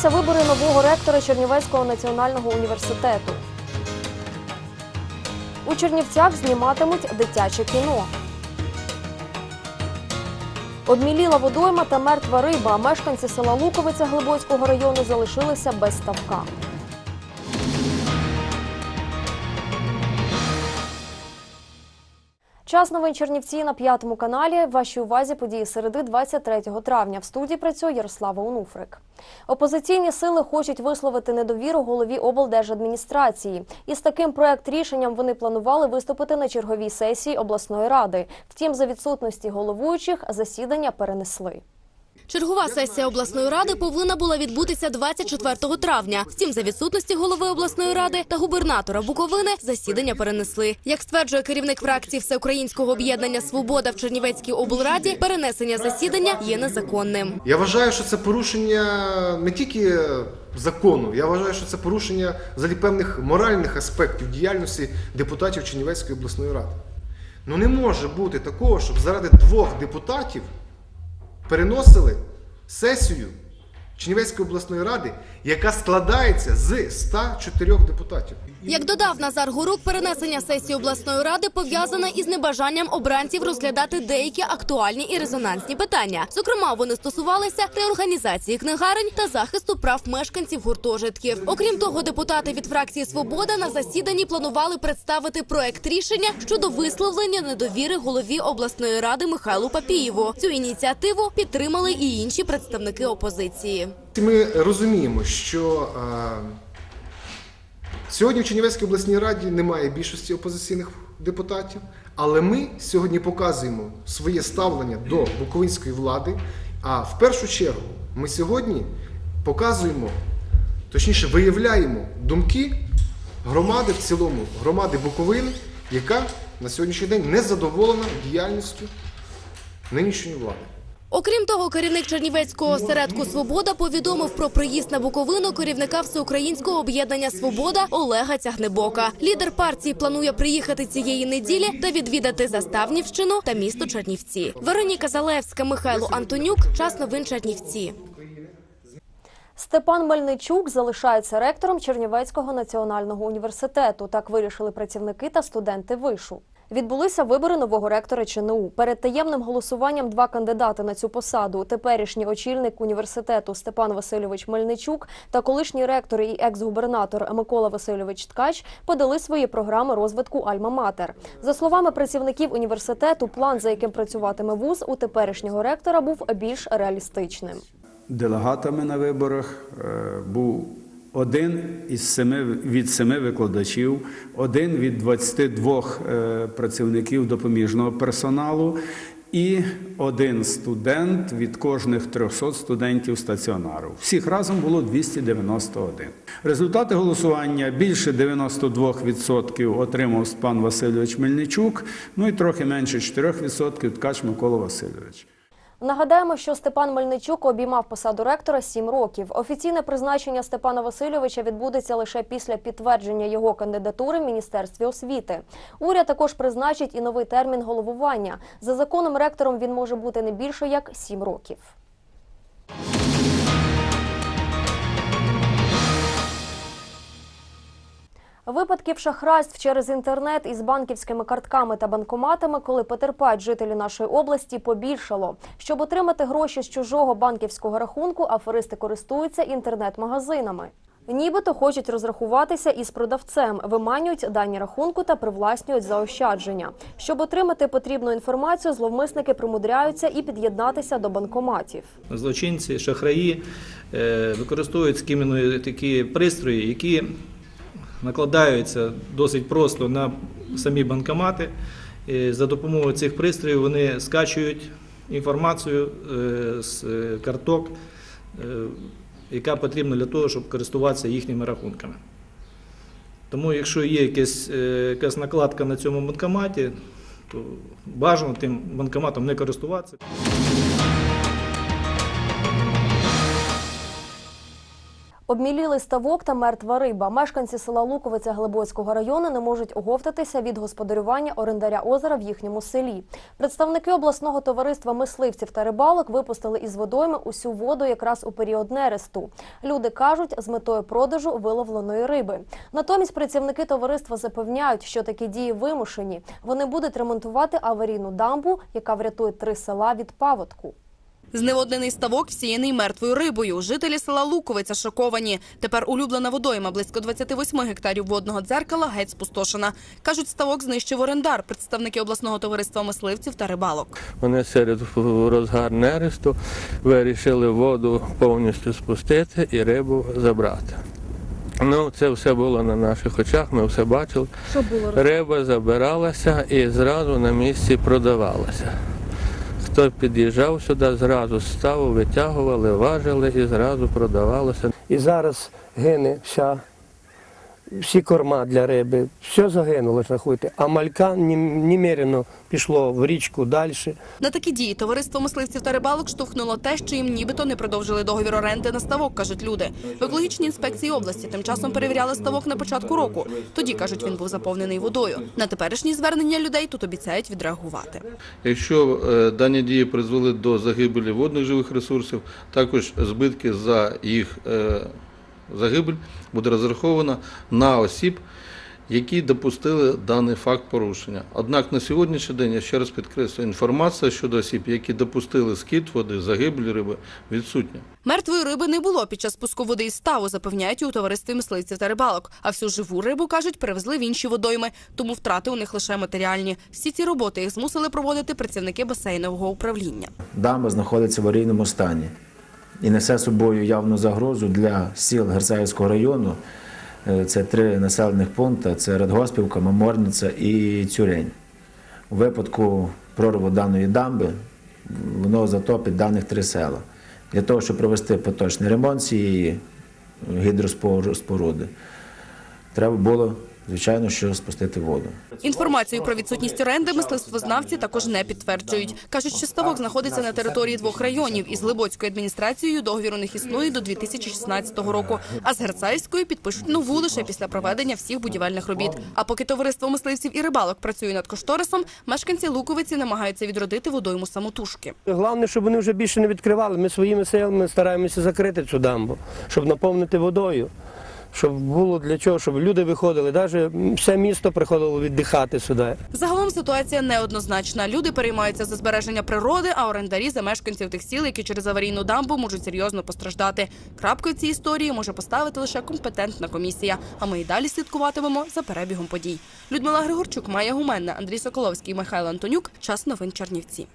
Відбулися вибори нового ректора Чернівецького національного університету. У Чернівцях зніматимуть дитяче кіно. Обміліла водойма та мертва риба. Мешканці села Луковиця Глибоцького району залишилися без ставка. Час новин Чернівці на п'ятому каналі. Вашій увазі події середи 23 травня. В студії працює Ярослава Унуфрик. Опозиційні сили хочуть висловити недовіру голові облдержадміністрації. Із таким проект рішенням вони планували виступити на черговій сесії обласної ради. Втім, за відсутності головуючих засідання перенесли. Чергова сесія обласної ради повинна була відбутися 24 травня. Втім, за відсутності голови обласної ради та губернатора Буковини засідання перенесли. Як стверджує керівник фракції Всеукраїнського об'єднання Свобода в Чернівецькій облраді, перенесення засідання є незаконним. Я вважаю, що це порушення не тільки закону, я вважаю, що це порушення взагалі певних моральних аспектів діяльності депутатів Чернівецької обласної ради. Ну не може бути такого, щоб заради двох депутатів переносили сесію Чернівецької обласної ради, яка складається з 104 депутатів. Як додав Назар Горук, перенесення сесії обласної ради пов'язане із небажанням обранців розглядати деякі актуальні і резонансні питання. Зокрема, вони стосувалися реорганізації книгарень та захисту прав мешканців гуртожитків. Окрім того, депутати від фракції Свобода на засіданні планували представити проект рішення щодо висловлення недовіри голові обласної ради Михайлу Папієву. Цю ініціативу підтримали і інші представники опозиції. Ми розуміємо, що е, сьогодні в Чернівецькій обласній раді немає більшості опозиційних депутатів, але ми сьогодні показуємо своє ставлення до буковинської влади. А в першу чергу ми сьогодні показуємо, точніше, виявляємо думки громади в цілому, громади Буковини, яка на сьогоднішній день не задоволена діяльністю нинішньої влади. Окрім того, керівник Чернівецького осередку Свобода повідомив про приїзд на Буковину керівника всеукраїнського об'єднання Свобода Олега Тягнебока. Лідер партії планує приїхати цієї неділі та відвідати Заставнівщину та місто Чернівці. Вероніка Залевська, Михайло Антонюк. Час новин Чернівці. Степан Мельничук залишається ректором Чернівецького національного університету. Так вирішили працівники та студенти вишу. Відбулися вибори нового ректора ЧНУ. Перед таємним голосуванням два кандидати на цю посаду: теперішній очільник університету Степан Васильович Мельничук та колишній ректор і екс-губернатор Микола Васильович Ткач подали свої програми розвитку Альма-Матер. За словами працівників університету, план, за яким працюватиме вуз, у теперішнього ректора був більш реалістичним. делегатами на виборах е, був один із семи від семи викладачів, один від 22 е, працівників допоміжного персоналу і один студент від кожних 300 студентів стаціонару. Всіх разом було 291. Результати голосування більше 92% отримав пан Васильович Мельничук, ну і трохи менше 4% ткач Микола Васильович. Нагадаємо, що Степан Мельничук обіймав посаду ректора сім років. Офіційне призначення Степана Васильовича відбудеться лише після підтвердження його кандидатури в міністерстві освіти. Уряд також призначить і новий термін головування. За законом ректором він може бути не більше як сім років. Випадків шахрайств через інтернет із банківськими картками та банкоматами, коли потерпають жителі нашої області, побільшало. Щоб отримати гроші з чужого банківського рахунку, аферисти користуються інтернет-магазинами. Нібито хочуть розрахуватися із продавцем, виманюють дані рахунку та привласнюють заощадження. Щоб отримати потрібну інформацію, зловмисники примудряються і під'єднатися до банкоматів. Злочинці, шахраї е, використовують скімені такі пристрої, які накладаються досить просто на самі банкомати. І За допомогою цих пристроїв вони скачують інформацію е, з е, карток, е, яка потрібна для того, щоб користуватися їхніми рахунками. Тому, якщо є якась, якась накладка на цьому банкоматі, то бажано тим банкоматом не користуватися. Обмілілий ставок та мертва риба. Мешканці села Луковиця Глибоцького району не можуть оговтатися від господарювання орендаря озера в їхньому селі. Представники обласного товариства мисливців та рибалок випустили із водойми усю воду якраз у період нересту. Люди кажуть, з метою продажу виловленої риби. Натомість працівники товариства запевняють, що такі дії вимушені. Вони будуть ремонтувати аварійну дамбу, яка врятує три села від паводку. Зневоднений ставок всіяний мертвою рибою. Жителі села Луковиця шоковані. Тепер улюблена водойма близько 28 гектарів водного дзеркала геть спустошена. Кажуть, ставок знищив орендар, представники обласного товариства мисливців та рибалок. Вони серед розгар нересту вирішили воду повністю спустити і рибу забрати. Ну, це все було на наших очах, ми все бачили. Що було Риба забиралася і зразу на місці продавалася. Хто під'їжджав сюди, зразу ставив, витягували, важили і зразу продавалося. І зараз гине вся, всі корма для риби, все загинуло, рахуйте. А малька немерено пішло в річку далі. На такі дії товариство мисливців та рибалок штовхнуло те, що їм нібито не продовжили договір оренди на ставок, кажуть люди. В екологічній інспекції області тим часом перевіряли ставок на початку року. Тоді кажуть, він був заповнений водою. На теперішні звернення людей тут обіцяють відреагувати. Якщо е, дані дії призвели до загибелі водних живих ресурсів, також збитки за їх е, загибель буде розраховано на осіб, які допустили даний факт порушення. Однак на сьогоднішній день, я ще раз підкреслюю, інформація щодо осіб, які допустили скид води, загибель риби, відсутня. Мертвої риби не було під час спуску води із ставу, запевняють у товаристві мисливців та рибалок. А всю живу рибу кажуть, перевезли в інші водойми, тому втрати у них лише матеріальні. Всі ці роботи їх змусили проводити працівники басейнового управління. дамба знаходиться в аварійному стані і несе собою явну загрозу для сіл Герцаївського району. Е, Це три населених пункти: це Радгоспівка, Маморниця і Цюрень. У випадку прориву даної дамби воно затопить даних три села. Для того, щоб провести поточний ремонт цієї гідроспоруди, треба було, звичайно, що спустити воду. Інформацію про відсутність оренди мисливствознавці також не підтверджують. Кажуть, що ставок знаходиться на території двох районів. Із Глибоцькою адміністрацією договір у них існує до 2016 року. А з Герцаївською підпишуть нову лише після проведення всіх будівельних робіт. А поки товариство мисливців і рибалок працює над кошторисом, мешканці Луковиці намагаються відродити водойму самотужки. Головне, щоб вони вже більше не відкривали. Ми своїми силами стараємося закрити цю дамбу, щоб наповнити водою. Щоб було для чого, щоб люди виходили, навіть все місто приходило віддихати сюди. Загалом ситуація неоднозначна. Люди переймаються за збереження природи, а орендарі за мешканців тих сіл, які через аварійну дамбу можуть серйозно постраждати. Крапкою в історії може поставити лише компетентна комісія. А ми й далі слідкуватимемо за перебігом подій. Людмила Григорчук, Майя Гуменна, Андрій Соколовський, Михайло Антонюк. Час новин Чернівці.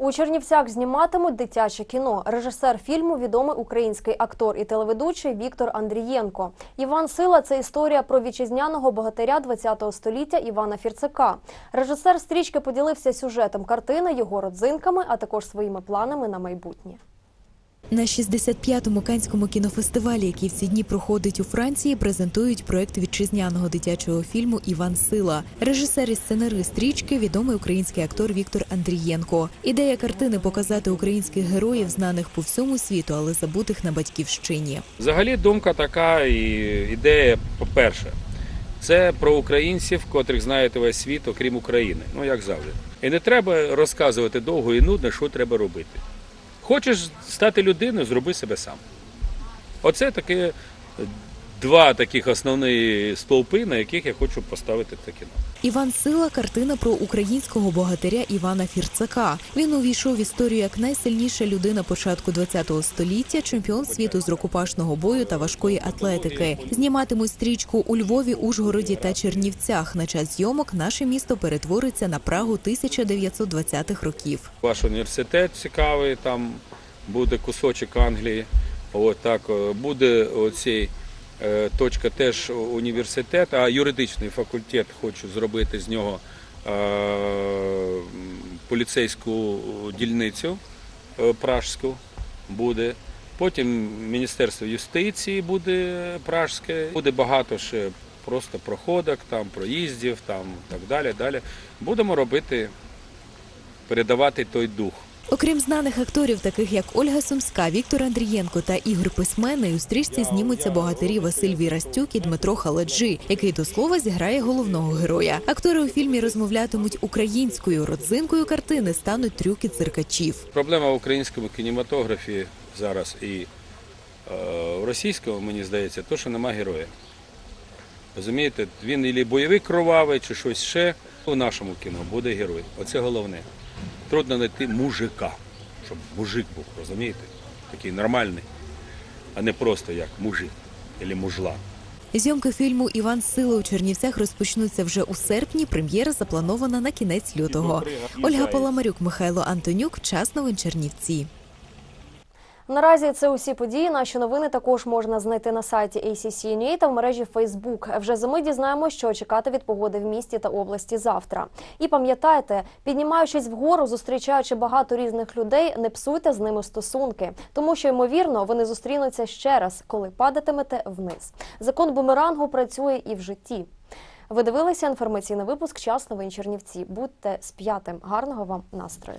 У Чернівцях зніматимуть дитяче кіно. Режисер фільму відомий український актор і телеведучий Віктор Андрієнко. Іван Сила це історія про вітчизняного богатиря ХХ століття Івана Фірцика. Режисер стрічки поділився сюжетом картини, його родзинками, а також своїми планами на майбутнє. На 65-му канському кінофестивалі, який в ці дні проходить у Франції, презентують проект вітчизняного дитячого фільму Іван Сила. Режисер і сценарист стрічки відомий український актор Віктор Андрієнко. Ідея картини показати українських героїв, знаних по всьому світу, але забутих на батьківщині. Взагалі думка така і ідея, по-перше, це про українців, котрих знаєте весь світ, окрім України. Ну як завжди. І не треба розказувати довго і нудно, що треба робити. Хочеш стати людиною, зроби себе сам. Оце таке два таких основні стовпи, на яких я хочу поставити це кіно. Іван Сила картина про українського богатиря Івана Фірцака. Він увійшов в історію як найсильніша людина початку ХХ століття, чемпіон світу з рукопашного бою та важкої атлетики. Зніматимуть стрічку у Львові, Ужгороді та Чернівцях. На час зйомок наше місто перетвориться на Прагу 1920-х років. Ваш університет цікавий, там буде кусочок Англії. От так е, буде оцей точка теж університет, а юридичний факультет хочу зробити з нього е, поліцейську дільницю е, пражську буде. Потім Міністерство юстиції буде пражське, буде багато ще просто проходок, там проїздів, там так далі. далі. Будемо робити, передавати той дух. Окрім знаних акторів, таких як Ольга Сумська, Віктор Андрієнко та Ігор Письменний, у стрічці знімуться богатирі Василь Вірастюк і Дмитро Халаджи, який до слова зіграє головного героя. Актори у фільмі розмовлятимуть українською. Родзинкою картини стануть трюки циркачів. Проблема в українському кінематографі зараз і е, в російському, мені здається, то, що нема героя. Розумієте, він і бойовик кровавий, чи щось ще. У нашому кіно буде герой. Оце головне. Трудно знайти мужика, щоб мужик був, розумієте? Такий нормальний, а не просто як мужик або мужла. Зйомки фільму Іван Сила у Чернівцях розпочнуться вже у серпні. Прем'єра запланована на кінець лютого. Ольга Паламарюк, Михайло Антонюк. Час новин Чернівці. Наразі це усі події. Наші новини також можна знайти на сайті ACCNA та в мережі Facebook. Вже за мить дізнаємося, що чекати від погоди в місті та області завтра. І пам'ятайте, піднімаючись вгору, зустрічаючи багато різних людей, не псуйте з ними стосунки, тому що ймовірно вони зустрінуться ще раз, коли падатимете вниз. Закон бумерангу працює і в житті. Ви дивилися інформаційний випуск Час новин Чернівці. Будьте з п'ятим. Гарного вам настрою.